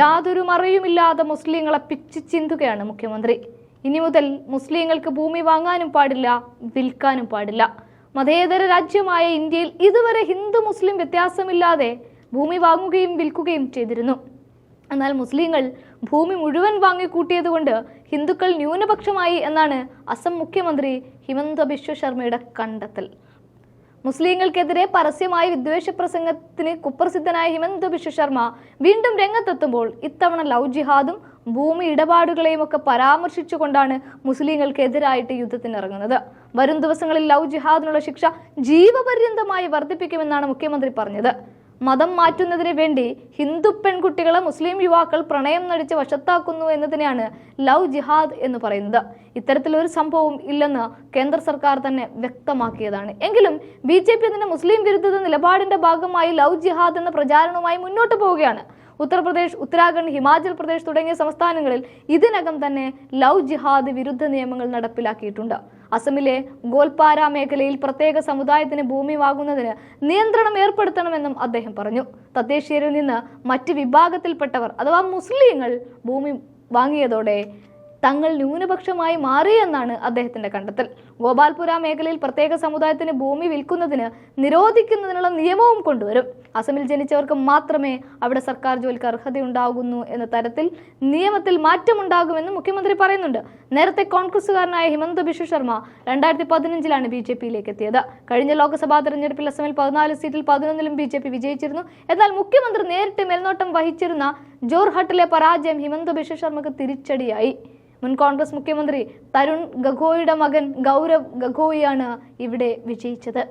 യാതൊരു മറയുമില്ലാതെ മുസ്ലിങ്ങളെ പിച്ചു ചിന്തുകയാണ് മുഖ്യമന്ത്രി. ഇനി മുതൽ മുസ്ലിങ്ങൾക്ക് ഭൂമി വാങ്ങാനും പാടില്ല വിൽക്കാനും പാടില്ല. മതേതര രാജ്യമായ ഇന്ത്യയിൽ ഇതുവരെ ഹിന്ദു മുസ്ലിം വ്യത്യാസമില്ലാതെ ഭൂമി വാങ്ങുകയും വിൽക്കുകയും ചെയ്തിരുന്നു. എന്നാൽ മുസ്ലിങ്ങൾ ഭൂമി മുഴുവൻ വാങ്ങിക്കൂട്ടിയതുകൊണ്ട് ഹിന്ദുക്കൾ ന്യൂനപക്ഷമായി എന്നാണ് അസം മുഖ്യമന്ത്രി ഹിമന്ത ബിശ്വ ശർമ്മയുടെ കണ്ടെത്തൽ. മുസ്ലിങ്ങൾക്കെതിരെ പരസ്യമായ വിദ്വേഷ പ്രസംഗത്തിന് കുപ്രസിദ്ധനായ ഹിമന്ത ബിശ്വ ശർമ്മ വീണ്ടും രംഗത്തെത്തുമ്പോൾ ഇത്തവണ ലവ് ജിഹാദും ഭൂമി ഇടപാടുകളെയും ഒക്കെ പരാമർശിച്ചുകൊണ്ടാണ് മുസ്ലിങ്ങൾക്കെതിരായിട്ട് യുദ്ധത്തിനിറങ്ങുന്നത്. വരും ദിവസങ്ങളിൽ ലവ് ജിഹാദിനുള്ള ശിക്ഷ ജീവപര്യന്തമായി വർദ്ധിപ്പിക്കുമെന്നാണ് മുഖ്യമന്ത്രി പറഞ്ഞത്. മതം മാറ്റുന്നതിന് വേണ്ടി ഹിന്ദു പെൺകുട്ടികളെ മുസ്ലിം യുവാക്കൾ പ്രണയം നടിച്ച് വശത്താക്കുന്നു എന്നതിനെയാണ് ലവ് ജിഹാദ് എന്ന് പറയുന്നത്. ഇത്തരത്തിലൊരു സംഭവം ഇല്ലെന്ന് കേന്ദ്ര സർക്കാർ തന്നെ വ്യക്തമാക്കിയതാണ്. എങ്കിലും ബി ജെ പി അതിന്റെ മുസ്ലിം വിരുദ്ധത നിലപാടിന്റെ ഭാഗമായി ലവ് ജിഹാദ് എന്ന പ്രചാരണവുമായി മുന്നോട്ട് പോവുകയാണ്. ഉത്തർപ്രദേശ് ഉത്തരാഖണ്ഡ് ഹിമാചൽ പ്രദേശ് തുടങ്ങിയ സംസ്ഥാനങ്ങളിൽ ഇതിനകം തന്നെ ലവ് ജിഹാദ് വിരുദ്ധ നിയമങ്ങൾ നടപ്പിലാക്കിയിട്ടുണ്ട്. അസമിലെ ഗോൽപാര മേഖലയിൽ പ്രത്യേക സമുദായത്തിന് ഭൂമി വാങ്ങുന്നതിന് നിയന്ത്രണം ഏർപ്പെടുത്തണമെന്നും അദ്ദേഹം പറഞ്ഞു. തദ്ദേശീയരിൽ നിന്ന് മറ്റ് വിഭാഗത്തിൽപ്പെട്ടവർ അഥവാ മുസ്ലിങ്ങൾ ഭൂമി വാങ്ങിയതോടെ തങ്ങൾ ന്യൂനപക്ഷമായി മാറിയെന്നാണ് അദ്ദേഹത്തിന്റെ കണ്ടെത്തൽ. ഗോപാൽപുര മേഖലയിൽ പ്രത്യേക സമുദായത്തിന് ഭൂമി വിൽക്കുന്നതിന് നിരോധിക്കുന്നതിനുള്ള നിയമവും കൊണ്ടുവരും. അസമിൽ ജനിച്ചവർക്ക് മാത്രമേ അവിടെ സർക്കാർ ജോലിക്ക് അർഹതയുണ്ടാകുന്നു എന്ന തരത്തിൽ നിയമത്തിൽ മാറ്റമുണ്ടാകുമെന്ന് മുഖ്യമന്ത്രി പറയുന്നുണ്ട്. നേരത്തെ കോൺഗ്രസുകാരനായ ഹിമന്ത ബിശ്വ ശർമ്മ രണ്ടായിരത്തി പതിനഞ്ചിലാണ് ബി ജെ പിയിലേക്ക് എത്തിയത്. കഴിഞ്ഞ ലോക്സഭാ തെരഞ്ഞെടുപ്പിൽ അസമിൽ പതിനാല് സീറ്റിൽ പതിനൊന്നിലും ബി ജെ പി വിജയിച്ചിരുന്നു. എന്നാൽ മുഖ്യമന്ത്രി നേരിട്ട് മേൽനോട്ടം വഹിച്ചിരുന്ന ജോർഹട്ടിലെ പരാജയം ഹിമന്ത ബിശ്വ ശർമ്മക്ക് തിരിച്ചടിയായി. മുൻ കോൺഗ്രസ് മുഖ്യമന്ത്രി തരുൺ ഗഗോയിയുടെ മകൻ ഗൗരവ് ഗഗോയിയാണ് ഇവിടെ വിജയിച്ചത്.